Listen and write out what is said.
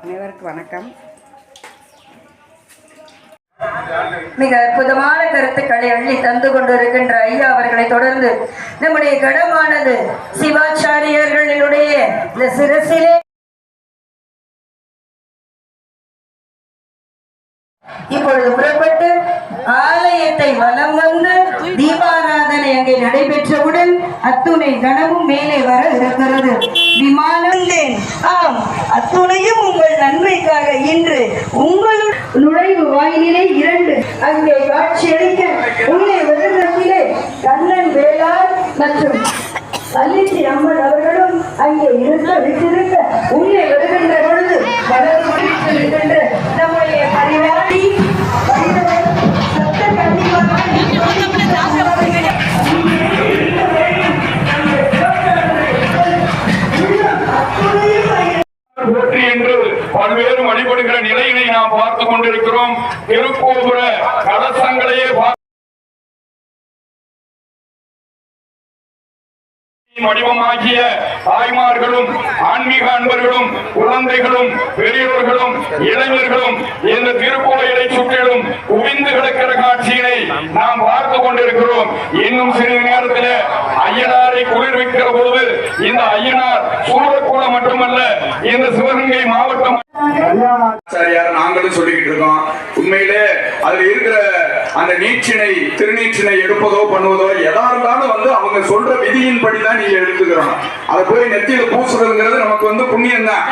அனைவருக்கும் வணக்கம். மிக அற்புதமான கருத்துக்களை அள்ளி தந்து கொண்டிருக்கின்ற ஐயா அவர்களை தொடர்ந்து நம்முடைய கடமானது சிவாச்சாரியர்களுடைய இந்த சிரசிலே இப்பொழுது புறப்பட்டு ஆலயத்தை வலம் வந்து தீபாராதனை அங்கே நடைபெற்றவுடன் அத்துணை கனமும் மேலே வர இருக்கிறது. நன்மைக்காக இன்று உங்கள் நுழைவு வாயிலே இரண்டு அங்கே காட்சியளிக்க உள்ளே வருடத்திலே கண்ணன் வேளார் மற்றும் அல்லிச்சி அம்மன் அவர்களும் அங்கே இருக்க விட்டிருக்க உள்ளே வருகின்ற பொழுது வளர்ந்து இருக்கின்ற நம்முடைய பரிவாரி சத்த கண்டிப்பாக போற்றி என்று பல்வேறு வழிபடுகிற நிலையினை நாம் பார்த்துக் கொண்டிருக்கிறோம். திருக்கோபுர கலசங்களையே வடிவமாகிய தாய்மார்களும் ஆன்மீக அன்பர்களும் குழந்தைகளும் பெரியோர்களும் இளைஞர்களும் இந்த திருக்கோயிலை சுற்றிலும் குவிந்து கிடக்கிற காட்சியினை நாம் பார்த்து கொண்டிருக்கிறோம். இன்னும் சிறிது நேரத்தில் ஐயனாரை குளிர்விக்கிற போது இந்த ஐயனார் சூழக்கூட மட்டுமல்ல இந்த சிவகங்கை மாவட்டம் ஆச்சாரியார் நாங்களும் சொல்லிக்கிட்டு இருக்கோம். உண்மையிலே அதுல இருக்கிற அந்த நீச்சினை திருநீச்சினை எடுப்பதோ பண்ணுவதோ எதா இருந்தாலும் வந்து அவங்க சொல்ற விதியின்படி தான் நீங்க எடுத்துக்கிறோம் அதை போய் நெத்தியில பூசுறதுங்கிறது நமக்கு வந்து புண்ணியம் தான்